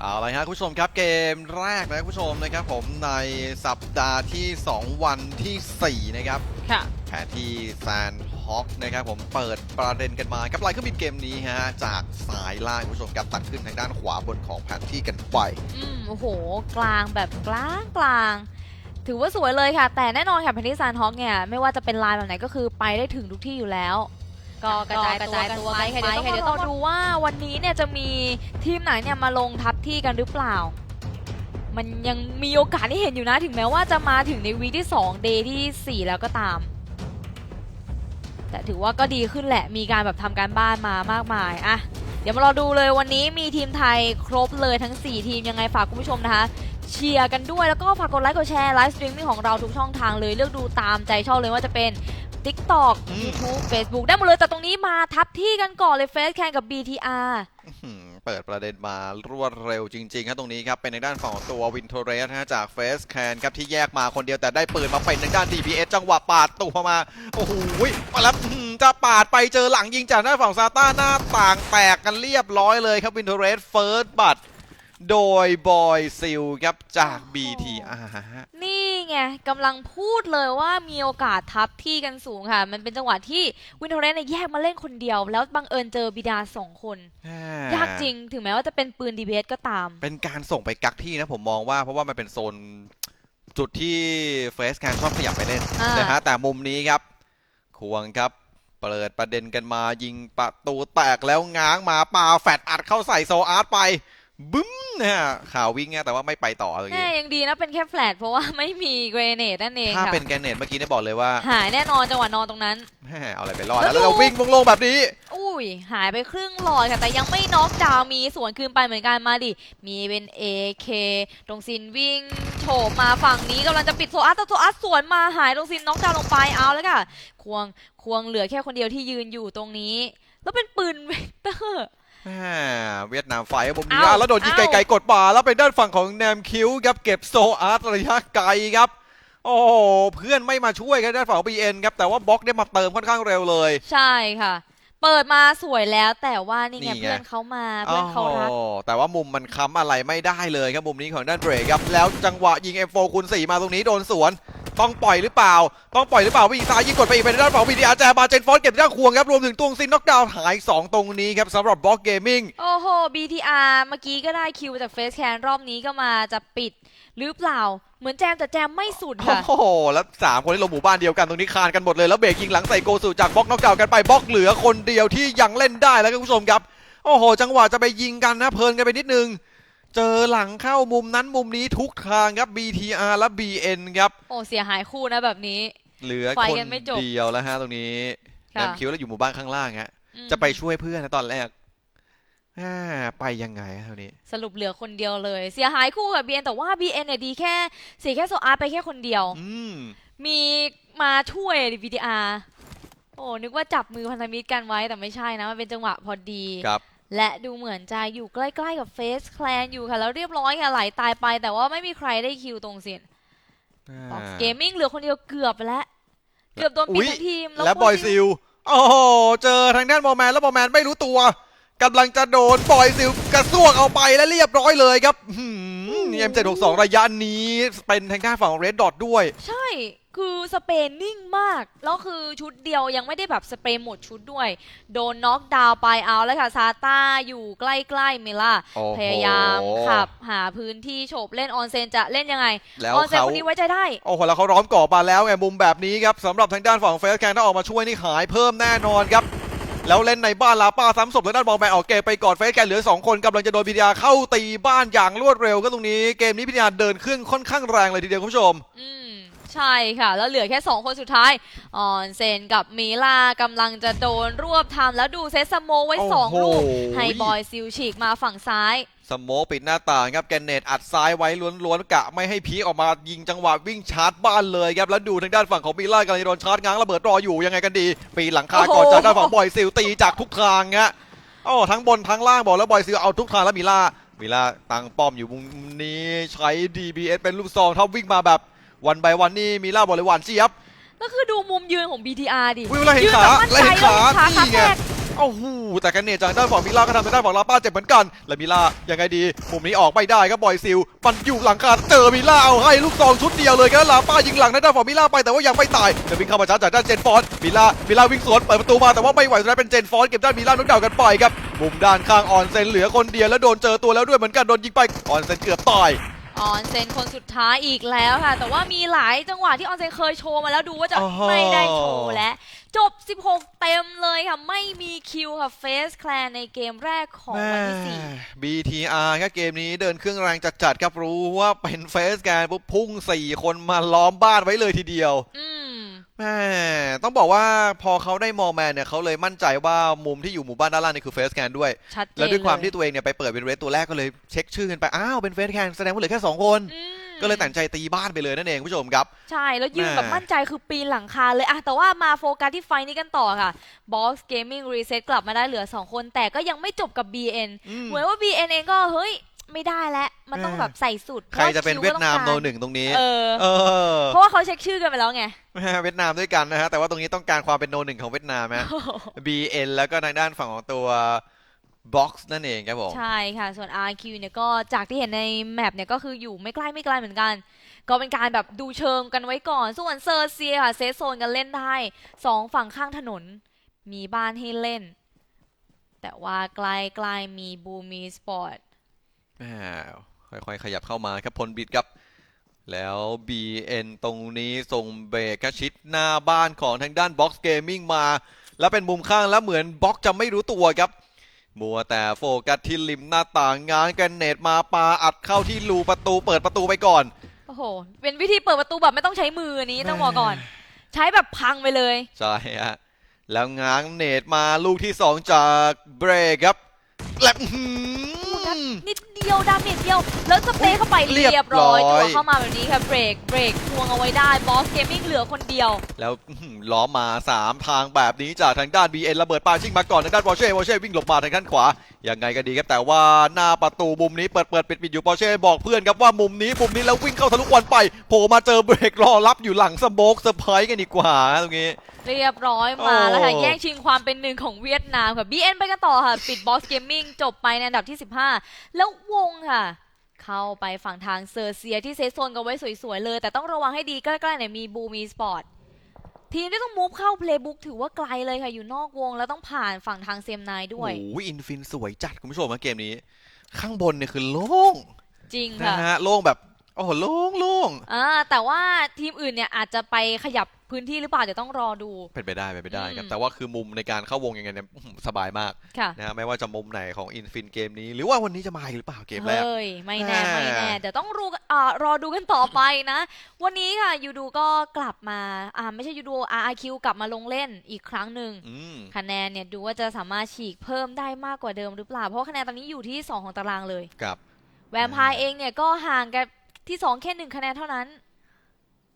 เอาละครับคุณผู้ชมครับเกมแรกนะคุณผู้ชมนะครับผมในสัปดาห์ที่ 2 วันที่ 4 นะครับค่ะแผนที่แซนฮอคนะครับผมเปิดประเด็นกันมากับไลน์เครื่องบินเกมนี้ฮะจากสายล่างคุณผู้ชมครับตัดขึ้นทางด้านขวาบนของแผนที่กันไปอืมโอ้โห กลางแบบกลางกลาง ถือว่าสวยเลยค่ะ แต่แน่นอนค่ะแพนที่ซานฮอกเนี่ยไม่ว่าจะเป็นลายแบบไหนก็คือไปได้ถึงทุกที่อยู่แล้ว ก็กระจายตัวกันไปค่ะเดี๋ยวต้องเดี๋ยวต้องดูว่าวันนี้เนี่ยจะมีทีมไหนเนี่ยมาลงทับที่กันหรือเปล่า มันยังมีโอกาสที่เห็นอยู่นะถึงแม้ว่าจะมาถึงในวีคที่2เดย์ที่ 4 แล้วก็ตาม แต่ถือว่าก็ดีขึ้นแหละมีการแบบทำการบ้านมามากมายอะเดี๋ยวมารอดูเลยวันนี้มีทีมไทยครบเลยทั้ง 4 ทีมยังไงฝากคุณผู้ชมนะคะเชียร์กันด้วยแล้วก็ฝากกดไลค์กดแชร์ไลฟ์สตรีมมิ่งของเราทุกช่องทางเลยเลือกดูตามใจชอบเลยว่าจะเป็น TikTok อืม YouTube Facebook ได้หมดเลยแต่ตรงนี้มาทับที่กันก่อนเลยเฟสแข่งกับ BTR อื้อหือเปิดประเด็นมารวดเร็วจริงๆครับตรงนี้ครับเป็นในด้านฝั่งของตัววินโทเรสนะฮะจากเฟสแคนครับที่แยกมาคนเดียวแต่ได้ปืนมาเป็นในด้าน DPS จังหวะปาดตัวมา โอ้โหมาแล้วอื้อหือจะปาดไปเจอหลังยิงจากหน้านฝั่งซาต้าหน้าต่างแตกกันเรียบร้อยเลยครับวินโทเรสเฟิร์สบัตโดยบอยซิลครับจาก BTR ฮะนี่ ไงกำลังพูดเลยว่ามีโอกาสทับที่กันสูงค่ะ มันเป็นจังหวะที่วินโทเรสเนี่ยแยกมาเล่นคนเดียว แล้วบังเอิญเจอบิดาสองคน ยากจริงถึงแม้ว่าจะเป็นปืน DPS ก็ตาม เป็นการส่งไปกักที่นะผมมองว่าเพราะว่ามันเป็นโซนจุดที่เฟสแคนชอบขยับไปเล่นอ่านนะฮะแต่มุมนี้ครับ ควงครับเปิดประเด็นกันมายิงประตูแตกแล้วง้างมาปาแฟดอัดเข้าใส่โซอาร์ตไป บึ้มนะฮะข่าววิ่งไงแต่ว่าไม่ไปต่อเลยแน่ยังดีนะเป็นแค่แฟลตเพราะว่าไม่มีเกรเนตนั่นเองถ้าค่ะเป็นแกรเนตเมื่อกี้เนี่ยบอกเลยว่าหายแน่นอนจังหวะนอนตรงนั้น แม่เอาอะไรไปรอดแล้แล้ววแล้วเราดูวิ่งโลงๆแบบนี้ อุ้ยหายไปครึ่งหลอดค่ะแต่ยังไม่น็อกดาวน์มีสวนคืนไปเหมือนกันมาดิ มีเป็น AK ตรงซินวิ่งโฉบมาฝั่งนี้กำลังจะปิดโซอาร์ตแต่โซอาร์ตสวนมาหายตรงซินน็อกดาวน์ลงไปเอาแล้วค่ะ ควงควงเหลือแค่คนเดียวที่ยืนอยู่ตรงนี้ แล้วเป็นปืนเวกเตอร์แม่ เวียดนามไฟครับผมมีเอ้าแล้วโดนยิงเอ้าไกลๆกดป่าแล้วไปด้านฝั่งของแนมคิวครับเก็บโซอาร์ตระยะไกลครับโอ้โหเพื่อนไม่มาช่วยกันด้านฝั่งบีเอ็นครับแต่ว่าบล็อกได้มาเติมค่อนข้างเร็วเลย ใช่ค่ะ เปิดมาสวยแล้วแต่ว่านี่ไงนี่ไงเพื่อนเขามาเพื่อนเขารักโอ้แต่ว่ามุมมันค้ำอะไรไม่ได้เลยครับมุมนี้ของด้านเบรกครับแล้วจังหวะยิง M4 คูณ4มาตรงนี้โดนสวน ต้องปล่อยหรือเปล่า ต้องปล่อยหรือเปล่าวิ่งซ้ายยิงกดไปอีกเป็นด้านฝั่งวีดีอาร์แจมาเจนฟอสเก็บด้านควงครับรวมถึงตวงซินน็อกดาวน์หาย 2 ตรงนี้ครับสำหรับบล็อกเกมมิ่งโอ้โห BTR เมื่อกี้ก็ได้คิวจากเฟสแคนรอบนี้ก็มาจะปิดหรือเปล่า เหมือนแจมแต่แจมไม่สุดค่ะ โอ้โห แล้วสามคนที่ลงหมู่บ้านเดียวกันตรงนี้คานกันหมดเลยแล้วเบรกยิงหลังใส่โกสุจากบล็อกน็อกดาวน์กันไปบล็อกเหลือคนเดียวที่ยังเล่นได้แล้วครับคุณผู้ชมครับ โอ้โห จังหวะจะไปยิงกันนะเพลินกันไปนิดนึง เจอหลังเข้ามุมนั้นมุมนี้ทุกทางครับ BTR และ BN ครับ โอ้เสียหายคู่นะแบบนี้ เหลือไฟคนกันไม่จบ เดียวแล้วฮะตรงนี้ค่ะแอมคิวแล้วอยู่หมู่บ้านข้างล่างฮะอืมจะไปช่วยเพื่อนนะตอนแรกอ่าไปยังไงฮะเท่านี้ สรุปเหลือคนเดียวเลย เสียหายคู่กับ BN แต่ว่า BN เนี่ยดีแค่เสียแค่โซอาร์ไปแค่คนเดียว อืมมีมาช่วยดิ BTR โอ้นึกว่าจับมือพันธมิตรกันไว้แต่ไม่ใช่นะ มันเป็นจังหวะพอดี ครับ และดูเหมือนจะอยู่ใกล้ๆกับเฟสแคลนอยู่ค่ะแล้วเรียบร้อยค่ะไหลตายไป แต่ว่าไม่มีใครได้คิวตรงเสินอ่าเกมมิ่งเหลือคนเดียวเกือบไปแล้ว เกือบโดนปิดทั้งทีม และบอยซิลโอ้โหเจอทางด้านบอลแมนแล้วบอลแมนไม่รู้ตัวกำลังจะโดนบอยซิลกระซวกเอาไปและเรียบร้อยเลยครับเอ็มเจ็ดหกสองระยะนี้เป็นทางด้านฝั่งเรดดอทด้วย ใช่ คือสเปนนิ่งมาก แล้วคือชุดเดียวยังไม่ได้แบบสเปรย์หมดชุดด้วย โดนน็อกดาวน์ไปเอาแล้วค่ะซาต้าอยู่ใกล้ๆเมล่าโอ้โห พยายามขับหาพื้นที่โฉบเล่นออนเซนจะเล่นยังไง แล้วออนเซนเขา คนนี้ไว้ใจได้ โอ้โหแล้วเขาร้อมก่อมาแล้วไงมุมแบบนี้ครับสำหรับทางด้านฝั่งเฟสแคนถ้าออกมาช่วยนี่หายเพิ่มแน่นอนครับ แล้วเล่นในบ้านลาป้าซ้ำศพทางด้านบอลแมนออกเกมไปก่อนเฟสแคนเหลือ 2 คนกำลังจะโดนพิทยาเข้าตีบ้านอย่างรวดเร็วก็ตรงนี้ เกมนี้พิทยาเดินขึ้นค่อนข้างแรงเลยทีเดียวคุณผู้ชม อืม ใช่ค่ะ แล้วเหลือแค่ 2 คนสุดท้าย ออนเซนกับมิล่ากำลังจะโดนรวบทำแล้วดูเซตสโมไว้โอ้โห2ลูก ให้บอยซิลฉีกมาฝั่งซ้าย สโมกปิดหน้าต่างครับแกนเนตอัดซ้ายไว้ล้วนๆกะไม่ให้พีคออกมายิงจังหวะวิ่งชาร์จบ้านเลยครับแล้วดูทางด้านฝั่งของบีล่ากำลังจะโดนชาร์จง้างระเบิดรออยู่ยังไงกันดีปีนหลังคาก่อนโอ้โห จากด้านฝั่งบอยซิลตีจากทุกทางฮะโอ้ทั้งบนทั้งล่างบอกแล้วบอยซิลเอาทุกทางแล้วมิล่ามิล่าตั้งป้อมอยู่มุมนี้ใช้ DBS เป็นลูกซองถ้าวิ่งมาแบบ วันไปวันนี่มิล่าบอกเลยหวานเจี๊ยบก็คือดูมุมยืนของ BTR ดิวิ่งแล้วเห็นยืนขาแบบมั่นแล้วใจเห็นขาขาขานี่ไงแตกโอ้โหแต่กันเนตจากด้านฝั่งมิล่าก็ทำให้ด้านฝั่งลาป้าเจ็บเหมือนกัน และมิล่ายังไงดีมุมนี้ออกไม่ได้ครับบอยซิลมันอยู่หลังคาเจอมิล่าเอาให้ลูกซองชุดเดียวเลยครับลาป้ายิงหลังด้านฝั่งมิล่าไปแต่ว่ายังไม่ตายจะวิ่งเข้ามาชาร์จจากด้านเจนฟอนมิล่ามิล่าวิ่งสวนเปิดประตูมาแต่ว่าไม่ไหวสุดท้ายเป็นเจนฟอนเก็บด้านมิล่านุกดาวกันไปครับมุมด้านข้างออนเซนเหลือคนเดียวแล้วโดนเจอตัวแล้วด้วยเหมือนกันโดนยิงไปออนเซนเกือบตาย ออนเซนคนสุดท้ายอีกแล้วค่ะ แต่ว่ามีหลายจังหวะที่ออนเซนเคยโชว์มาแล้วดูว่าจะอ๋อไม่ได้โชว์และ จบ 16 เต็มเลยค่ะ ไม่มีคิวค่ะเฟสแคลนในเกมแรกของวันที่สี่แม่ BTR ครับเกมนี้เดินเครื่องแรงจัดๆครับรู้ว่าเป็นเฟสแกนปุ๊บพุ่ง 4 คนมาล้อมบ้านไว้เลยทีเดียว อืม แม่ต้องบอกว่าพอเขาได้มอลแมนเนี่ยเขาเลยมั่นใจว่ามุมที่อยู่หมู่บ้านด้านล่างนี่คือเฟสแกนด้วย ชัดเจนแล้วด้วยความเที่ตัวเองเนี่ยไปเปิดเป็นเรสตัวแรกก็เลยเช็คชื่อกันไป อ้าวเป็นเฟสแกนแสดงว่าเหลือแค่ 2 คน อืมก็เลยตัดสินใจตีบ้านไปเลยนั่นเองคุณผู้ชมครับ ใช่ แล้วยืนแม่แบบมั่นใจคือปีนหลังคาเลยอะแต่ว่ามาโฟกัสที่ไฟนี้กันต่อค่ะ Box Gaming Reset กลับมาได้เหลือ 2 คน แต่ก็ยังไม่จบกับ BN อืม เหมือนว่า BN เองก็เฮ้ย ไม่ได้แล้วมันต้องแม่แบบใส่สุดใครจะเป็นพาเวียดนามคิโนก็ต้องกรหนึ่งตรงนี้เออเออ เพราะว่าเขาเช็คชื่อกันไปแล้วไงแม่เวียดนามด้วยกันนะฮะ แต่ว่าตรงนี้ต้องการความเป็นโนหนึ่งของเวียดนามนะ BN แล้วก็ทางด้านฝั่งของตัว Box นั่นเองครับผม ใช่ค่ะ ส่วน RQ เนี่ยก็จากที่เห็นในแมปเนี่ยก็คืออยู่ไม่ใกล้ไม่ไกลเหมือนกัน ก็เป็นการแบบดูเชิงกันไว้ก่อน ส่วนเซอร์เซียค่ะเซฟโซนกันเล่นได้สองฝั่งข้างถนน มีบ้านให้เล่น แต่ว่าใกล้ๆมีบูมีสปอร์ต แหม่ค่อยๆ ขยับเข้ามาครับพลบิดครับ แล้ว BN ตรงนี้ส่งเบรกครับชิดหน้าบ้านของทางด้าน Box Gaming มา แล้วเป็นมุมข้างแล้วเหมือนบ็อกจะไม่รู้ตัวครับ มัวแต่โฟกัสที่ริมหน้าต่างง้างกันเนตมาปาอัดเข้าที่รูประตูเปิดประตูไปก่อน โอ้โห เป็นวิธีเปิดประตูแบบไม่ต้องใช้มืออันนี้ต้องบอกก่อน ใช้แบบพังไปเลย ใช่ฮะแล้วง้างเนตมาลูกที่2จากเบรกครับ และอื้อหือนิดเดียวดาเมจเดียว แล้วสเปรย์เข้าไปเรีเรียยบบร้ร้ออยยจั่วเข้ามาแบบนี้ค่ะเบรกเบรกทวงเอาไว้ได้บอสเกมมิ่งเหลือคนเดียว แล้วอื้อหือล้อมมา 3 ทางแบบนี้จากทางด้าน BN ระเบิดปาชิงมาก่อนทางด้านปอร์เช่ปอร์เช่วิ่งหลบมาทางด้านขวา ยังไงก็ดีครับแต่ว่าหน้าประตูมุมนี้เปิดเปิดปิดปิดอยู่ปอร์เช่บอกเพื่อนครับว่ามุมนี้มุมนี้แล้ววิ่งเข้าทะลุวันไปโผล่มาเจอเบรกรอรับอยู่หลังสโมกเซอร์ไพรส์กันดีกว่าตรงนี้ เรียบร้อยมาโอ้แล้วค่ะแย่งชิงความเป็นหนึ่งของเวียดนามค่ะ BN ไปกันต่อค่ะ ปิดบอสเกมมิ่งจบไปในอันดับที่ 15 แล้ววงค่ะ เข้าไปฝั่งทางเซอร์เซียที่เซฟโซนกันไว้สวยๆเลย แต่ต้องระวังให้ดีใกล้ๆเนี่ยมีบูมีสปอร์ต ทีมที่ต้องมูฟเข้าเพลย์บุ๊กถือว่าไกลเลยค่ะ อยู่นอกวงแล้วต้องผ่านฝั่งทางเซมนายด้วย โอ้ยอินฟินสวยจัดคุณผู้ชมนะเกมนี้ ข้างบนเนี่ยคือโล่งจริงนะค่ะฮะโล่งแบบ โอ้โหโล่งโล่ง อ่าแต่ว่าทีมอื่นเนี่ยอาจจะไปขยับ พื้นที่หรือเปล่าเดี๋ยวต้องรอดู เป็นไปได้เป็นไปได้ครับอืมแต่ว่าคือมุมในการเข้าวงยังไงเนี่ยอื้อหือสบายมากค่ะนะฮะไม่ว่าจะมุมไหนของอินฟินเกมนี้ หรือว่าวันนี้จะมาอีกหรือเปล่าเกมแรกเฮ้ยไม่แน่แม่ไม่แน่เดี๋ยวต้องรู้อ่ารอดูกันต่อไปนะ วันนี้ค่ะยูดูก็กลับมาอ่าไม่ใช่ยูดู RRQ กลับมาลงเล่นอีกครั้งหนึ่งอืมคะแนนเนี่ยดูว่าจะสามารถฉีกเพิ่มได้มากกว่าเดิมหรือเปล่าเพราะว่าคะแนนตอนนี้อยู่ที่ 2 ของตารางเลยกับแวมไพร์เองเนี่ยก็ห่างกันที่ 2 แค่หนึ่งคะแนนเท่านั้น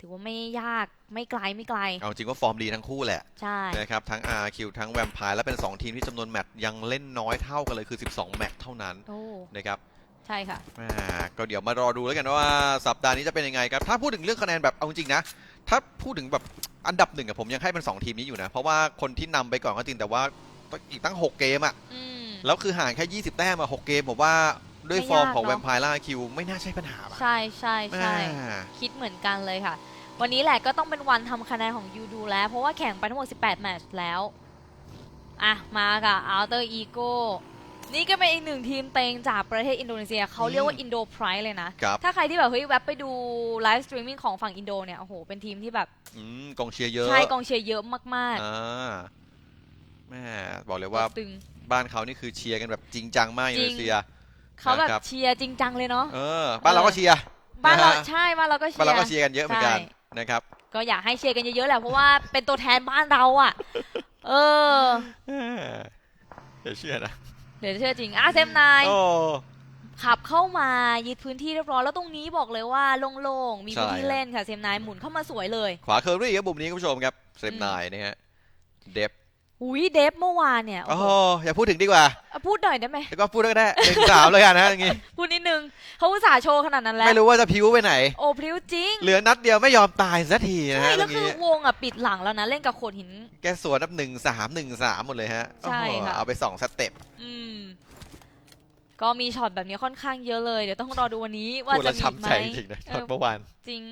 ถือว่าไม่ยากไม่ไกลไม่ไกล เอาจริงว่าฟอร์มดีทั้งคู่แหละใช่นะครับทั้ง RQ ทั้งแวมไพร์และเป็น 2 ทีมที่จำนวนแมตช์ยังเล่นน้อยเท่ากันเลยคือ 12 แมตช์เท่านั้นโอ้นะครับใช่ค่ะอ่าก็เดี๋ยวมารอดูแล้วกันว่าสัปดาห์นี้จะเป็นยังไงครับถ้าพูดถึงเรื่องคะแนนแบบเอาจริงๆนะ ถ้าพูดถึงแบบอันดับหนึ่งอะผมยังให้เป็น 2 ทีมนี้อยู่นะ เพราะว่าคนที่นำไปก่อนก็จริงแต่ว่าอีกตั้ง 6 เกมอะอืมแล้วคือห่างแค่ 20 แต้มอะ6เกมผมว่า ด้วยไม่ฟอร์มยากของเนแวอะ มไพร์ล่าคิวไม่น่าใช่ปัญหาปะใช่ใช่ใช่อ่าคิดเหมือนกันเลยค่ะ วันนี้แหละก็ต้องเป็นวันทำคะแนนของยูดูแล้ว เพราะว่าแข่งไปทั้งหมด 18 แมตช์แล้ว อะ มาค่ะ Alter Ego นี่ก็เป็นอีกหนึ่งทีมเต็งจากประเทศอินโดนีเซีย เขาเรียกว่าอินโดไพรเลยนะ ครับ ถ้าใครที่แบบเฮ้ยแว็บไปดูไลฟ์สตรีมมิ่งของฝั่งอินโดเนี่ย โอ้โห เป็นทีมที่แบบ อืมกองเชียร์เยอะใช่กองเชียร์เยอะมากอ่าแม่บอกเลยๆว่าตึง บ้านเขานี่คือเชียร์กันแบบจริงจังมากอินโดนีเซีย เขาแบบนะครับ เชียร์จริงจังเลยเนาะ เออบ้านเราก็เชียร์บ้านเรานะฮะใช่บ้านเราก็เชีบ้านยเราก็ร์เชียร์กันเยอะเหมือนกันใช่ นะครับก็อยากให้เชียร์กันเยอะๆแหละเพราะว่าเป็นตัวแทนบ้านเราอะเออเดี๋ยวเชื่อนะเดี๋ยวเชื่อจริงอะเซมนาย โอ้ ขับเข้ามายึดพื้นที่เรียบร้อยแล้วตรงนี้บอกเลยว่าโล่งๆ มีใช่พื้นที่ครับ เล่นค่ะเซมนายหมุนเข้ามาสวยเลย ขวาเคอรี่ครับบุมนี้คุณผู้ชมครับเซมอืมนายนะฮะเดฟ อุ้ยเดฟเมื่อวานเนี่ยโอ้โอ้โหโหอย่าพูดถึงดีกว่าเอาพูดหน่อยได้ไหมแล้วก็พูดก็ได้หนึ่งสามเลยกันนะอย่างงี้ พูดนิดนึงเขาอุตส่าห์โชว์ขนาดนั้นแล้ว ไม่รู้ว่าจะพิ้วไปไหน โอ้พริ้วจริง เหลือนัดเดียวไม่ยอมตายสักทีนะใช่ฮะตแล้รวงคือนี้วงอะปิดหลังแล้วนะ เล่นกับโขดหิน แกสวนนับหนึ่งสามหนึ่งสามหมดเลยฮะ ใช่โอ้โหค่ะ เอาไปสองสเต็ป อืม ก็มีช็อตแบบนี้ค่อนข้างเยอะเลย เดี๋ยวต้องรอดูวันนี้ว่าพูดจะแล้วมีช้ำไหมใจจริงๆนะเออเมื่อวาน จริง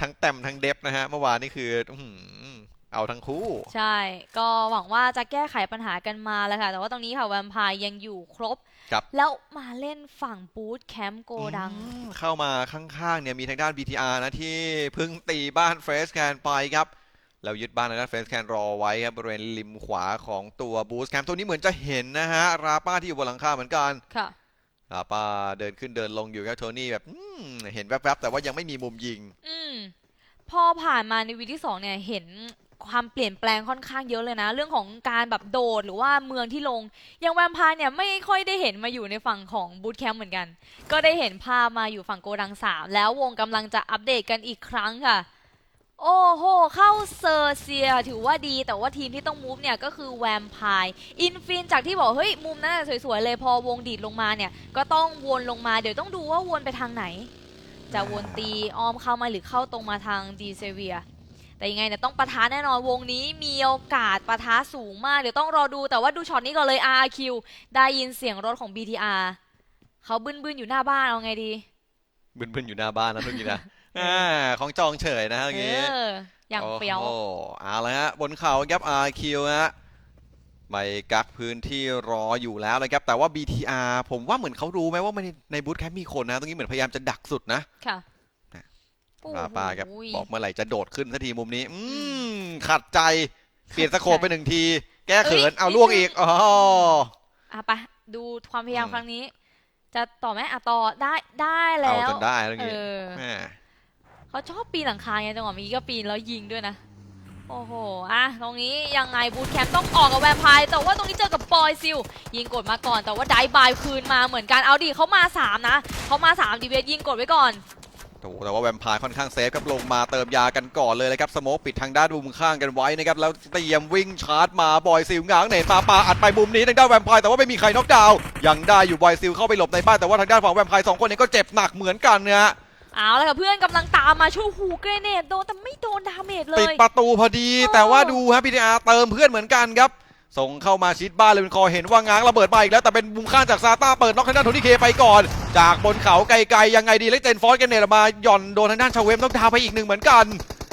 ทั้งแต้มทั้งเดฟนะฮะ เมื่อวานนี่คืออื้อหือ เอาทั้งคู่ ใช่ ก็หวังว่าจะแก้ไขปัญหากันมาแล้วค่ะ แต่ว่าตรงนี้ค่ะแวมไพร์ยังอยู่ครบ ครับ แล้วมาเล่นฝั่งบูธแคมป์โกดัง อืมเข้ามาข้างๆเนี่ยมีทางด้าน BTR นะที่เพิ่งตีบ้านเฟสแคนไปครับเรายึดบ้านทางด้านเฟสแคนรอไว้ครับบริเวณริมขวาของตัวบูสแคมตัวนี้เหมือนจะเห็นนะฮะ ราป้าที่อยู่บนหลังคาเหมือนกัน ค่ะ ราป้าเดินขึ้นเดินลงอยู่ครับโทนี่แบบอืมเห็นแวบๆแต่ว่ายังไม่มีมุมยิง อืม พอผ่านมาในวีที่สองเนี่ยเห็น ความเปลี่ยนแปลงค่อนข้างเยอะเลยนะ เรื่องของการแบบโดดหรือว่าเมืองที่ลงอย่างแวมพร์เนี่ยไม่ค่อยได้เห็นมาอยู่ในฝั่งของบูธแคมป์เหมือนกัน ก็ได้เห็นภาพมาอยู่ฝั่งโกดังสามแล้ววงกำลังจะอัปเดตกันอีกครั้งค่ะ โอ้โห เข้าเซอร์เซียถือว่าดี แต่ว่าทีมที่ต้องมูฟเนี่ยก็คือแวมพร์อินฟินจากที่บอกเฮ้ยมุมนั้นนะสวยๆเลยพอวงดีดลงมาเนี่ยก็ต้องวนลงมาเดี๋ยวต้องดูว่าวนไปทางไหน จะวนตีอ้อมเข้ามาหรือเข้าตรงมาทางดีเซเวีย แต่ยังไงเนี่ยต้องปะทะแน่นอนวงนี้มีโอกาสปะทะสูงมาก เดี๋ยวต้องรอดูแต่ว่าดูช็อตนี้ก่อนเลย RRQ ได้ยินเสียงรถของ BTR เขาบึ้นๆอยู่หน้าบ้านเอาไงดี บึนๆอยู่หน้าบ้านนะทุกทีนะอ่าของจองเฉยนะฮะเอเมื่อกี้อ อย่างเฟี้ยว โอ้โหเอาละฮะบนเขาครับ RQ ฮะไปกักพื้นที่รออยู่แล้วนะครับ แต่ว่า BTR ผมว่าเหมือนเขารู้ไหมว่ามันในในบูธแคมป์มีคนนะ ตรงนี้เหมือนพยายามจะดักสุดนะ ค่ะนะโอ้ ปาปาครับโหบอกเมื่อไหร่จะโดดขึ้นสักทีมุมนี้ อืมขัดใจเปลี่ยนสโคปไปหนึ่งที แก้เขินเอาล่วงอีกอ๋ออะไปดูความพยายามอืมครั้งนี้ จะต่อไหมอะต่อได้ได้เอาแล้วจนได้แล้วเองี้อแม่เขาชอบปีนหลังคาไงจังหวะเมื่อกี้ก็ปีนแล้วยิงด้วยนะโอ้โห อะ ตรงนี้ยังไงบูทแคมป์ต้องออกกับแวมไพร์แต่ว่าตรงนี้เจอกับปอยซิล ยิงกดมาก่อน แต่ว่าไดบายคืนมาเหมือนกัน เอาดิเขามา 3 นะ เขามา 3 ดีเวทยิงกดไว้ก่อน โอ้โหแต่ว่าแวมไพร์ค่อนข้างเซฟครับลงมาเติมยากันก่อนเลยนะครับสโมกปิดทางด้านมุมข้างกันไว้นะครับแล้วเตรียมวิ่งชาร์จมาบอยซิลง้างเนตปาปาอัดไปมุมนี้ทางด้านแวมไพร์แต่ว่าไม่มีใครน็อกดาวน์ยังได้อยู่บอยซิลเข้าไปหลบในบ้านแต่ว่าทางด้านฝั่งแวมไพร์สองคนนี้ก็เจ็บหนักเหมือนกันนะฮะเอาละค่ะเพื่อนกำลังตามมาช่วยหูเกรเนตโดนแต่ไม่โดนดาเมจเลติดยประตูพอดีโอ้แต่ว่าดูฮะพีทีอาร์เติมเพื่อนเหมือนกันครับ ส่งเข้ามาชิดบ้านเลยเป็นคอเห็นว่าง้างระเบิดมาอีกแล้วแต่เป็นมุมข้างจากซาต้าเปิดน็อกทางด้านโทนี่เคไปก่อน จากบนเขาไกลๆยังไงดีเล็กเจนฟอสกันเนตมาหย่อนโดนทางด้านชาเวมต้องทาไปอีกหนึ่งเหมือนกัน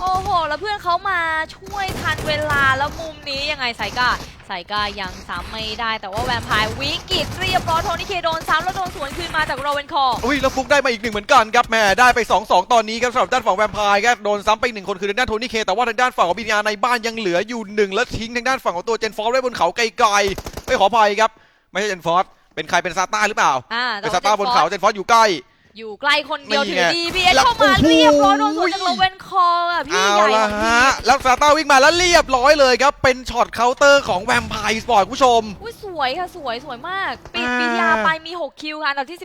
โอ้โห แล้วเพื่อนเขามาช่วยทันเวลาแล้วมุมนี้ยังไงไซก้าไซก้ายังซ้ำไม่ได้แต่ว่าแวมไพร์วิกิตเรียบร้อยโทนี่เคโดนซ้ำแล้วโดนสวนคืนมาจากโรเวนคอร์อุ้ยแล้วฟุกได้มาอีกหนึ่งเหมือนกันครับแหม่ได้ไป 2-2 ตอนนี้ครับสำหรับด้านฝั่งแวมไพร์ครับโดนซ้ำไปอีกหนึ่งคนคือทางด้านโทนี่เคแต่ว่าทางด้านฝั่งของบีอาในบ้านยังเหลืออยู่หนึ่งแล้วทิ้งทางด้านฝั่งของตัวเจนฟอร์ไว้บนเขาไกลๆไม่ขออภัยครับไม่ใช่เจนฟอร์เป็นใครเป็นซาต้าหรือเปล่าอ่าเป็นซาต้าบนเขาเจนฟอร์อยู่ใกล้ อยู่ใกล้คนเดียวนี่ถือไงดีบีเอแล้วเข้ามาโอ้โหเรียบร้อยโดนสวนจากโรเวนคอร์อะพี่เอาใหญ่ละของฮะพี่แล้วซาต้าวิ่งมาแล้วเรียบร้อยเลยครับ เป็นช็อตเคาน์เตอร์ของแวมไพร์สปอร์ตคุณผู้ชม อุ้ยสวยค่ะสวยสวยมากปิดอ่าปีทีอาไปมี 6 คิวค่ะอันดับที่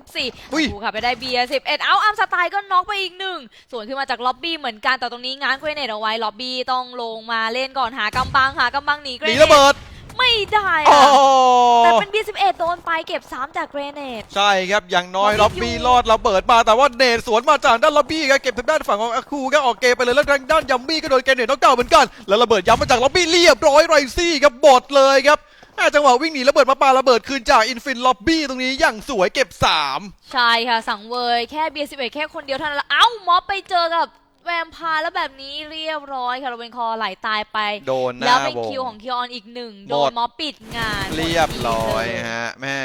อุ้ย14ดูค่ะไปได้เบียร์11 เอาอัมสไตล์ก็น็อกไปอีกหนึ่งส่วนขึ้นมาจากล็อบบี้เหมือนกันแต่ตรงนี้ง้างเกรเนตเอาไว้ล็อบบี้ต้องลงมาเล่นก่อนหากำบังหากำบังหนีเกหรนีเนระเบิตด ไม่ได้โอ้อะแต่เป็น B11 โดนไปเก็บ 3 จากเกรเนต ใช่ครับอย่างน้อยล็ล็ออบบบี้บี้อยู่ รอดระเบิดมาแต่ว่าเนตสวนมาจากด้านล็อบบี้ครับเก็บทางด้านฝั่งของอาคูก็ออกเกมไปเลยแล้วทางด้านยัมมี่ก็โดนเกนเนตน็อกดาวน์เหมือนกัน แล้วระเบิดย้ำมาจากล็อบบี้เรียบร้อยไรซี่ครับบดเลยครับอ่าจังหวะวิ่งหนีระเบิดมาปาระเบิดคืนจากอินฟินล็อบบี้ตรงนี้อย่างสวยเก็บสาม ใช่ค่ะ สังเวยแค่เบียร์11 แค่คนเดียวเท่านั้นแล้วเอ้าม็อบไปเจอกับ แวมไพร์แล้วแบบนี้เรียบร้อยค่ะโรเวนคอร์ไหลตายไป โดนหแล้วน้าเป็นวง คิวของคิวออนอีกหนึ่งหมดโดนม็อบปิดงานเรียบร้อยหมดทีมเลยฮะแม่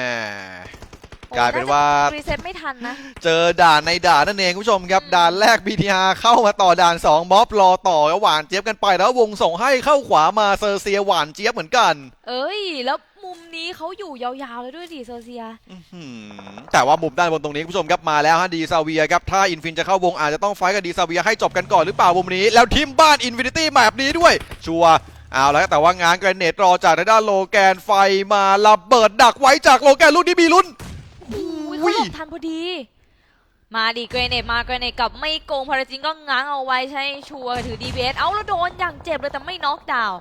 โอ้กลายเป็นว่ารีเซ็ตไม่ทันนะ เจอด่านในด่านนั่นเองคุณผู้ชมครับ อืม ด่านแรก BTR เข้ามาต่อด่าน2ม็อบรอต่อแล้วหวานเจี๊ยบกันไปแล้ววงส่งให้เข้าขวามาเซอร์เซียหวานเจี๊ยบเหมือนกัน เอ้ย แล้ว มุมนี้เขาอยู่ยาวๆเลยด้วยดิเซอร์เซียอื้อหือแต่ว่ามุมด้านบนตรงนี้คุณผู้ชมครับมาแล้วฮะดีซาเวียครับถ้าอินฟินจะเข้าวงอาจจะต้องไฟท์กับดีซาเวียให้จบกันก่อนหรือเปล่ามุมนี้ แล้วทิมบ้านอินฟินิตี้แบบนี้ด้วย ชัวร์เอาแล้วแต่ว่างานแกรเนตรอจากทางด้านโลแกนไฟมาระเบิดดักไว้จากโลแกนรุ่นนี้มีลุ้นอุ้ยเขาหลบทันพอดี มาดิเกรเนตมาเกรเนตกับไม่โกงพาราจินก็ง้างเอาไว้ใช้ชัวร์ถือ DBS เอาแล้วโดนอย่างเจ็บเลยแต่ไม่น็อกดาวน์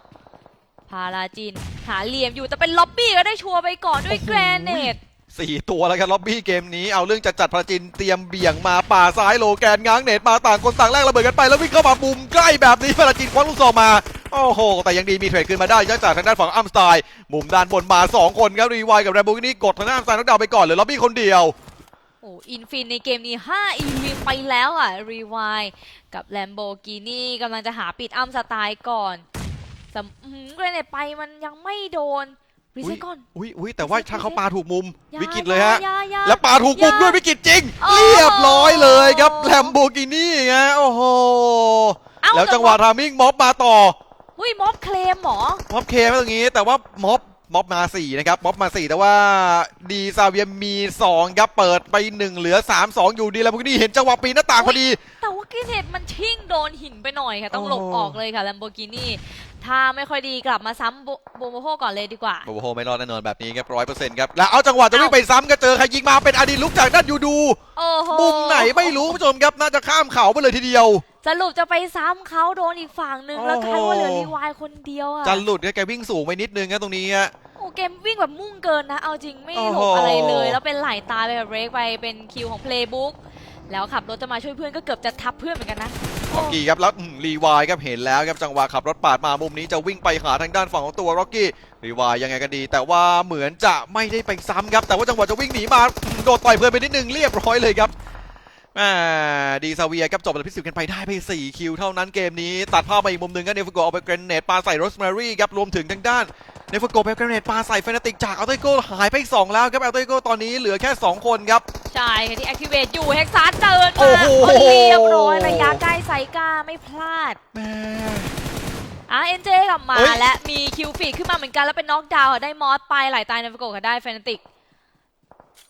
พาราจิน หาเหลี่ยมอยู่แต่เป็นล็อบบี้ก็ได้ชัวร์ไปก่อนด้วยโอ้โหแกรเนตสี่ตัวแล้วครับล็อบบี้เกมนี้เอาเรื่องจัดจัดพระจินเตรียมเบี่ยงมาป่าซ้ายโลแกนง้างเน็ตมาต่างคนต่างแรกระเบิดกันไป แล้ววิ่งเข้ามามุมใกล้แบบนี้พระจินคว้าลูกซองมา โอ้โห แต่ยังดีมีเทรดคืนมาได้จากทางด้านฝั่งอัมสไตล์มุมด้านบนมาสองคนครับรีไวกับแรมโบกินี่กดทางด้านอัมสไตล์น็อกดาวน์ไปก่อนเหลยล็อบบี้คนเดียวโอ้อินฟินในเกมนี้5อีวิไปแล้วอะรีวายกับแลมโบกินี่กำลังจะหาปิดอ้ำสไตล์ก่อน สำเกรเนตไปมันยังไม่โดนรีเซ็ตก่อน อุ้ยอุ้ยแต่ว่าถ้าเขาปาถูกมุมอาวิกฤตเลยฮะอาอาแล้วปาถูกมุมอย่าด้วยวิกฤตจริงโอ้เรียบร้อยเลยครับแลมโบกินี่ฮะโอ้โหเอ้าแล้วจังหวะทามิ่งม็อบมาต่อหุ้ยม็อบเคลมเหรอม็อบเคไม่ตรงนี้ แต่ว่าม็อบม็อบมา4นะครับม็อบมา 4 แต่ว่าดีซาเวียมี 2 ครับ เปิดไป 1 เหลือ 3 2 อยู่ดีแล้วพวกนี้เห็นจังหวะปีนหน้าต่างพอดี แต่ว่าเกรเนตมันชิ่งโดนหินไปหน่อยค่ะ ต้องหลบโอ้ออกเลยค่ะแลมโบกินี่ถ้าไม่ค่อยดีกลับมาซ้ำโบโบโมโฮก่อนเลยดีกว่าโอ้โหไม่รอดแน่นอนแบบนี้ครับร้อยเปอร์เซ็นต์ครับ แล้วเอาจังหวะจะวิ่งไปซ้ำก็เจอใครยิงมาเป็นอดีลุกจากด้านยูดูโอ้โหมุมไหนไม่รู้ผู้ชมครับน่าจะข้ามเขาไปเลยทีเดียวสรุปจะไปซ้ำเขาโดนอีกฝั่งหนึ่งแล้วกลายว่าเหลือรีวายคนเดียวอะจะหลุดครับแกวิ่งสูงไปนิดนึงครับตรงนี้ฮะโอ้เกมวิ่งแบบมุ่งเกินนะ เอาจริงไม่หลโอ้บโหอะไรเลย แล้วเป็นไหลตายไปแบบเบรกไปเป็นคิวของ Playbook แล้วขับรถจะมาช่วยเพื่อนก็เกือบจะทับเพื่อนเหมือนกันนะร็อกกี้ครับแล้วรีวายครับเห็นแล้วครับจังหวะขับรถปาดมามุมนี้จะวิ่งไปหาทางด้านฝั่งของตัวร็อกกี้รีวายยังไงกันดี แต่ว่าเหมือนจะไม่ได้ไปซ้ำครับแต่ว่าจังหวะจะวิ่งหนีมาโดดต่อยเพื่อนไปนิดนึงเรียบร้อยเลยครับแหมดีซาเวียครับจบแบบพิสูจน์กันไปได้ไป 4 คิวเท่านั้นเกมนี้ ตัดภาพมาอีกมุมหนึ่งก็เนฟโกเอาไปเกรนเนตปาใส่โรสแมรี่ครับรวมถึงทางด้าน เนฟโกไปเกรนเนตปาใส่เฟนาติกจากอัลเตโกหายไปอีกสองแล้วครับอัลเตโกตอนนี้เหลือแค่สองคนครับ ใช่ค่ะที่ activate อยู่เฮกซาร์เจินโอ้มาโหเรียบร้อยระยะใกล้ไซก้าไม่พลาดแหม่อะเอ็นเจกลับมาเฮ้ยและมีคิวฟีดขึ้นมาเหมือนกันแล้วเป็นน็อกดาวน์ได้มอสไปไหลตายในฟโกก็ได้เฟนติก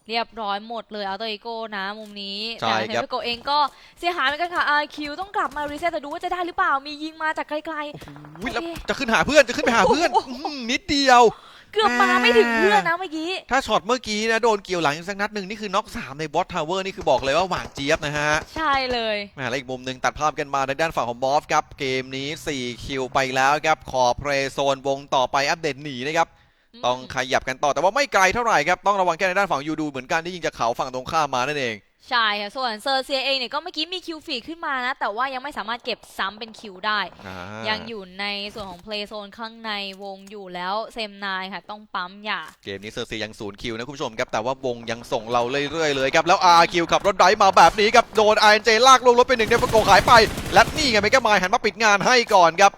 เรียบร้อยหมดเลยเอาตัวอีโก้นะมุมนี้ใช่แต่ครับเฟโกเองก็เสียหายเหมือนกันค่ะอาคิวต้องกลับมารีเซ็ตแต่ดูว่าจะได้หรือเปล่ามียิงมาจากไกล อุ๊ยแล้วโอเคจะขึ้นหาเพื่อนจะขึ้นไปหาเพื่อนโอ้โหอื้อหือนิดเดียว ๆ เกือบมาไม่ถึงเพื่อนนะเมื่อกี้ ถ้าช็อตเมื่อกี้นะโดนเกี่ยวหลังอีกสักนัดหนึ่งนี่คือน็อก3ในบอสทาวเวอร์นี่คือบอกเลยว่าหวานเจี๊ยบนะฮะใช่เลย แหมแล้วอีกมุมหนึ่งตัดภาพกันมาในด้านฝั่งของบอสครับ เกมนี้ 4 คิวไปแล้วครับ ขอเพลย์โซนวงต่อไปอัปเดตหนีนะครับ ต้องขยับกันต่อแต่ว่าไม่ไกลเท่าไหร่ครับ ต้องระวังแค่ในด้านฝั่งยูดูเหมือนกันที่ยิงจากเขาฝั่งตรงข้ามมานั่นเอง ใช่ค่ะ ส่วนเซอร์เซียเองเนี่ยก็เมื่อกี้มีคิวฟีดขึ้นมานะ แต่ว่ายังไม่สามารถเก็บซ้ำเป็นคิวได้อ่ายังอยู่ในส่วนของเพลย์โซนข้างในวงอยู่แล้วเซมนายค่ะ ต้องปั๊มหย่าเกมนี้เซอร์ซียังศูนย์คิวนะคุณผู้ชมครับ แต่ว่าวงยังส่งเราเรื่อยๆเลยครับแล้วอาคิวขับรถไดฟ์มาแบบนี้ครับโดน i n j ลากลงรถไปหนึ่งเนฟโกหายไป และนี่ไงเมกามายหันมาปิดงานให้ก่อนครับ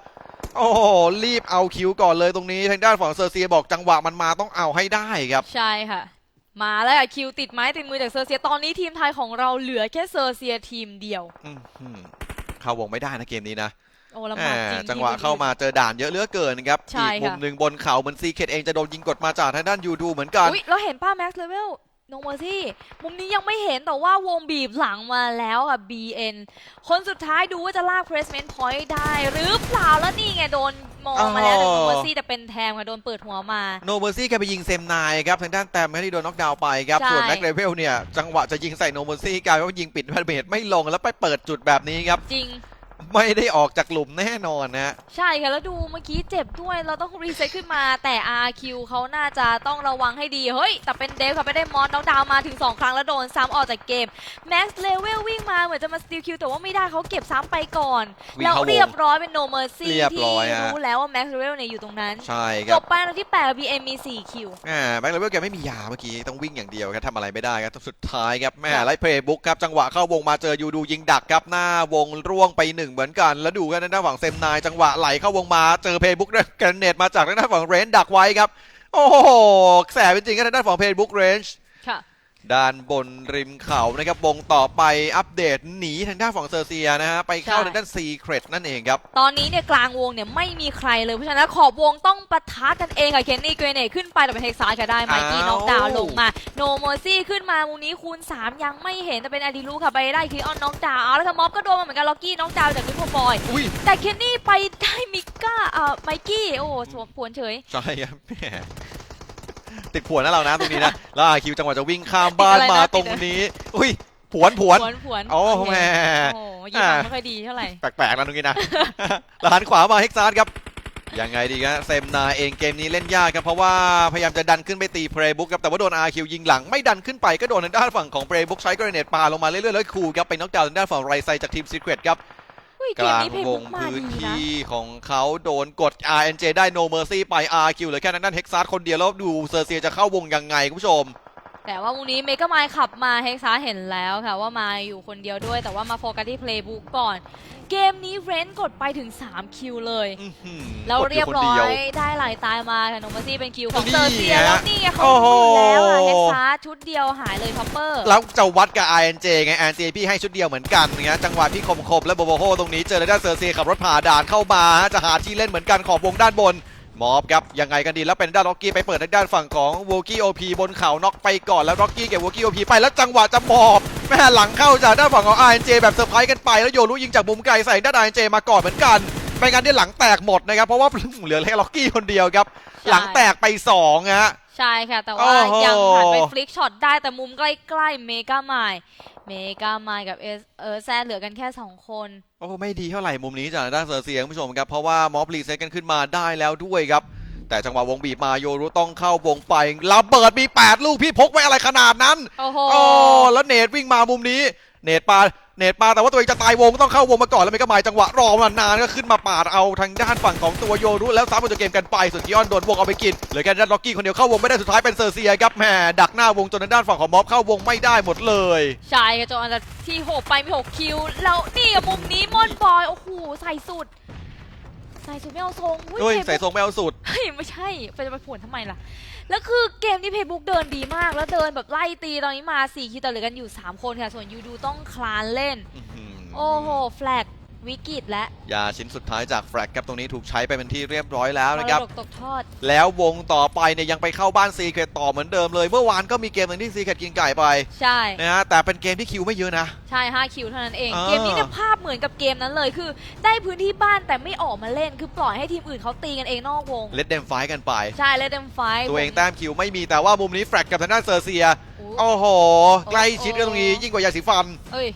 โอ้โหรีบเอาคิวก่อนเลยตรงนี้ทางด้านฝั่งเซอร์เซียบอกจังหวะมันมาต้องเอาให้ได้ครับ ใช่ค่ะ มาแล้วค่ะคิวติดไม้ติดมือจากเซอร์เซียตอนนี้ทีมไทยของเราเหลือแค่เซอร์เซียทีมเดียวอื้อหือเข้าวงไม่ได้นะเกมนี้นะโอ้ลำบากจริงแหมจังหวะเข้ามาเจอด่านเยอะเหลือเกินครับใช่อีกมุมค่ะ หนึ่งบนเขาเหมือนซีเคดเองจะโดนยิงกดมาจากทางด้านยูดูเหมือนกัน อุ้ยเราเห็นป้าแม็กซ์เลเวลโนเมอร์ซี่มุมนี้ยังไม่เห็นแต่ว่าวงบีบหลังมาแล้วค่ะ BN คนสุดท้ายดูว่าจะลาก placement point ได้หรือเปล่าแล้วนี่ไงโดนมองมาแล้วจากโนเมอร์ซี่แต่เป็นแทงค่ะโดนเปิดหัวมาโนเมอร์ซี่แกไปยิงเซมนายครับทางด้านแต้มที่โดนน็อกดาวน์ไปครับใช่ส่วนแม็กเลเวลเนี่ย จังหวะจะยิงใส่โนเมอร์ซี่กลายเป็นว่ายิงปิดแพนเบทไม่ลงแล้วไปเปิดจุดแบบนี้ครับจริง ไม่ได้ออกจากหลุมแน่นอนนะฮะใช่ค่ะแล้วดูเมื่อกี้เจ็บด้วยเราต้องรีเซ็ตขึ้นมา แต่ RQ เขาน่าจะต้องระวังให้ดี เฮ้ย แต่เป็นเดฟค่ะไม่ได้มอสน้องดาวน์มาถึง 2 ครั้งแล้วโดนซ้ำออกจากเกมแม็กซ์เลเวลวิ่งมาเหมือนจะมาสติลคิวแต่ว่าไม่ได้เขาเก็บซ้ำไปก่อน วิ่งแล้วเข้าวงเรียบร้อยเป็นโนเมอร์ซี่เรียบที่ร้อยฮะ รู้แล้วว่าแม็กซ์เลเวลเนี่ยอยู่ตรงนั้นใช่คจรับบไปนาที่8 BM มี4คิวแหมแม็กเลเวลแกไม่มียาเมื่อกี้ต้องวิ่งอย่างเดียวครับทำอะไรไม่ได้ครับสุดท้ายครับแหม่ครับไล่เพลย์บุ๊กครับจังหวะเข้าวงมาเจอยูดูยิงดักครับหน้าวงร่วงไปหนึ่งเหมือนกัน แล้วดูกันนะด้านฝั่งเซมนายจังหวะไหลเข้าวงมาเจอเพย์บุ๊กแกรนเนตมาจากทางด้านฝั่งเรนดักไว้ครับ โอ้โหแสบจริงๆกันทางด้านฝั่งเพย์บุ๊กเรนจ์ค่ะ ด้านบนริมเขานะครับวงต่อไปอัปเดตหนีทางด้านฝั่งเซอร์เซียนะฮะไปเข้าใช่ทางด้านซีเครตนั่นเองครับ ตอนนี้เนี่ยกลางวงเนี่ยไม่มีใครเลยเพราะฉะนั้นขอบวงต้องปะทะกันเองค่ะเคนนี่เกรเนตขึ้นไปแต่เป็นเฮกซาร์ค่ะได้ไมกี้อ้าวน็อกดาวน์ลงมาโนโมซี่ขึ้นมามุมนี้คูณ 3 ยังไม่เห็นแต่เป็นอดิลูค่ะไปได้คีออนน็อกดาวน์เอาแล้วค่ะม็อบก็โดนมาเหมือนกันล็อกกี้น็อกดาวน์จากลิปบอยอุ้ยแต่เคนนี่ไปได้มิก้าอ่าไมกี้โอ้สวมผวนเฉยใช่ครับแหม ติดผวนนะเรานะตรงนี้นะแล้วอาคิวจังหวะจะวิ่งข้ามบ้านมาตรงนี้ อุ้ยผวนผวน ผวนผวนโอ้เคแหม่ โอ้ยิงมันไม่ค่อยดีเท่าไหร่ แปลกๆนะตรงนี้นะ แล้วหันขวามาเฮกซาร์ดครับ ยังไงดีครับเซมนาเองเกมนี้เล่นยากครับเพราะว่าพยายามจะดันขึ้นไปตีเพลย์บุ๊กครับแต่ว่าโดนอาคิวยิงหลังไม่ดันขึ้นไปก็โดนทางด้านฝั่งของเพลย์บุ๊กใช้กรเนตปาลงมาเรื่อยๆแล้วคูครับไปน็อกดาวน์ทางด้านฝั่งไรไซจากทีมซีเครตครับอุ้ย กเกมลางนี้เพย์วบุ๊งกมาพื้นดีนะที่ของเขาโดนกด RNJ ได้ No Mercy ไป RQ เหลือแค่ทางด้านเฮกซาร์คนเดียวแล้วดูเซอร์เซียจะเข้าวงยังไงคุณผู้ชม แต่ว่าวงนี้เมกะไมค์ขับมาเฮกซาเห็นแล้วค่ะว่ามาอยู่คนเดียวด้วย แต่ว่ามาโฟกัสที่เพลย์บุ๊กก่อน เกมนี้เรนกดไปถึง 3 คิวเลยอื้อหือแล้วเรียบกดร้คนอดีวยได้ไหลตายมาค่ะโนมาซี่เป็นคิวของนี่เซอร์เซียไงแล้วนี่ไงเขาโอ้โหรู้อยู่แล้วอะเฮกซาชุดเดียวหายเลยท็อปเปอร์แล้วจะวัดกับ RNJ ไง RNJ พี่ให้ชุดเดียวเหมือนกันนะจังหวะพี่คมคมๆและโบโบโฮตรงนี้เจอในด้านเซอร์เซียขับรถผ่าด่านเข้ามาฮะจะหาที่เล่นเหมือนกันขอบวงด้านบน มอบครับยังไงกันดีแล้วเป็นด้านล็อกกี้ไปเปิดทางด้านฝั่งของวอกี้โอพีบนเขาน็อกไปก่อนแล้วล็อกกี้เก็บวอกี้โอพีไปแล้วจังหวะจะมอบแม่หลังเข้าจากด้านฝั่งของ RNJ แบบเซอร์ไพรส์กันไปแล้วโยรุยิงจากมุมไกลใส่ด้าน RNJ มาก่อนเหมือนกันไม่งั้นที่หลังแตกหมดนะครับเพราะว่าเหลือแค่ล็อกกี้คนเดียวครับ หลังแตกไปสองฮะ ใช่ค่ะ แต่ว่าโอ้โห ยังผ่านไปฟลิกช็อตได้แต่มุมใกล้ๆเมกาไมล์เมกาไมล์กับเอสเออแซดเหลือกันแค่2คน โอ้ไม่ดีเท่าไหร่มุมนี้จากด้านเซอร์เซียคุณผู้ชมครับเพราะว่ามอฟรีเซ็ตกันขึ้นมาได้แล้วด้วยครับ แต่จังหวะวงบีบมาโยรุต้องเข้าวงไประเบิดมี 8 ลูกพี่พกไว้อะไรขนาดนั้น โอ้โห โอ้แล้วเนทวิ่งมามุมนี้ เนทปาเนทปาแต่ว่าตัวเองจะตายวงต้องเข้าวงมาก่อนแล้วไม่ก็หมายจังหวะรอมานานก็ขึ้นมาปาดเอาทางด้านฝั่งของตัวโยรุแล้วซับมาตัวเกมกันไปส่วนกิออนโดนวงเอาไปกินเหลือแค่ด้านล็อกกี้คนเดียวเข้าวงไม่ได้สุดท้ายเป็นเซอร์เซียครับแหมดักหน้าวงจนทางด้านฝั่งของม็อบเข้าวงไม่ได้หมดเลยใช่ค่ะจนอันดับที่หกไปมี6คิวแล้วนี่กับมุมนี้มอนบอยโอ้โหใส่สุดใส่สุดไม่เอาทรงเฮ้ยเพย์ใส่ทรงไม่เอาสุดเฮ้ยไม่ใช่ไปจะไปผวนทำไมล่ะ แล้วคือเกมนี้เพย์บุ๊กเดินดีมาก แล้วเดินแบบไล่ตีตอนนี้มา 4 คิวแต่เหลือกันอยู่ 3 คนค่ะ ส่วนยูดูต้องคลานเล่น โอ้โห แฟลก วิกฤตและยาชิ้นสุดท้ายจากแฟลกครับตรงนี้ถูกใช้ไปเป็นที่เรียบร้อยแล้วมนะครับรดกตกทอด แล้ววงต่อไปเนี่ยยังไปเข้าบ้านซีเครตต่อเหมือนเดิมเลย เมื่อวานก็มีเกมหนึ่งที่ซีเครตกินไก่ไป ใช่นะฮะแต่เป็นเกมที่คิวไม่เยอะนะ ใช่5คิวเท่านั้นเองอ่าเกมนี้เนี่ยภาพเหมือนกับเกมนั้นเลยคือ ได้พื้นที่บ้านแต่ไม่ออกมาเล่น คือปล่อยให้ทีมอื่นเขาตีกันเองนอกวงเลดเดมไฟกันไปใช่เลยเต็มไฟตัวเองแต้มคิวไม่มีแต่ว่ามุมนี้แฟลกกับทางด้านเซอร์เซียโอ้โอ้โหใกล้ชิดกันตรงนี้ยิ่งกว่ายาสีฟันเอ้ย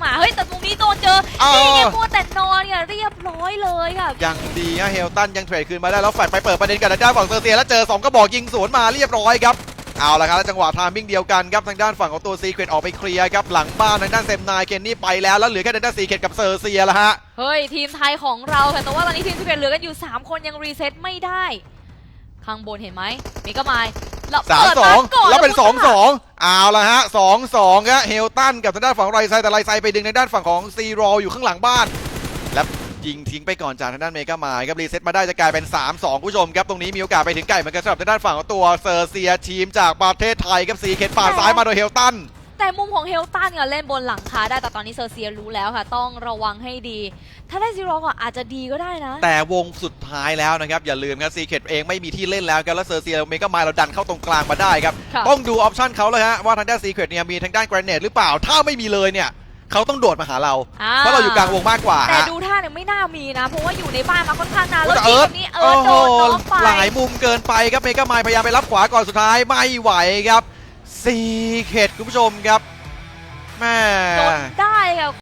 หนีก็มาเฮ้ยแต่ตรงนี้โดนเจออ้าวนี่ไงมัวแต่นอนเนี่ยเรียบร้อยเลยค่ะยังดีฮะเฮลตันยังเทรดคืนมาได้แล้วแฟลกไปเปิดประเด็นกับทางด้านฝั่งเซอร์เซียแล้วเจอสองกระบอกยิงสวนมาเรียบร้อยครับเอาละครับแล้วจังหวะทามมิ่งเดียวกันครับทางด้านฝั่งของตัวซีเครตออกไปเคลียร์ครับหลังบ้านทางด้านเซมนายเคนนี่ไปแล้วแล้วเหลือแค่ทางด้านซีเครตกับเซอร์เซียแล้วฮะเฮ้ยทีมไทยของเราค่ะแต่ว่าตอนนี้ทีมสเปนเหลือกันอยู่ 3 คนยังรีเซ็ตไม่ได้ ข้างบนเห็นไหมมีก็มา แล้วสามเปิดสองก่อนแล้วเป็นมุสองดสองเอาละฮะสองสองครับเฮลตันกับทางด้านฝั่งไรไซแต่ไรไซไปดึงทางด้านฝั่งของซีรออยู่ข้างหลังบ้าน แล้วยิงทิ้งไปก่อนจากทางด้านเมกามายครับรีเซ็ตมาได้จะกลายเป็น 3-2ผู้ชมครับ ตรงนี้มีโอกาสไปถึงไก่เหมือนกันสำหรับทางด้านฝั่งของตัวเซอร์เซียทีมจากประเทศไทยครับซีเข็ดป่าดซ้ายมาโดยเฮลตัน แต่มุมของเฮลตันเนี่ยเล่นบนหลังคาได้แต่ตอนนี้เซอร์เซียรู้แล้วค่ะ ต้องระวังให้ดี ถ้าได้ซีโร่ก็อาจจะดีก็ได้นะ แต่วงสุดท้ายแล้วนะครับ อย่าลืมครับซีเ e ดเองไม่มีที่เล่นแล้วครับแล้วเซอร์เซียเมกามายเราดันเข้าตรงกลางมาได้ครับ ค่ะ ต้องดูออปชั่นเขาเลยฮะว่าทางด้านซีเ e ดเนี่ยมีทางด้านแกรเนตหรือเปล่าถ้าไม่มีเลยเนี่ยเขาต้องโดดมาหาเรา เพราะเราอยู่กลางวงมากกว่าแต่ฮะดูท่าเนี่ยไม่น่ามีนะ เพราะว่าอยู่ในบ้านมาค่อนข้างนานแล้วแต่ทีเอิร์ธมนี้เอิร์ธโดนน็อกไป หลายมุมเกินไปครับเมกามายพยายามไปรับขวาก่อนสุดท้ายไม่ไหวครับ ซีเขตคุณผู้ชมครับแม่ จนได้ค่ะ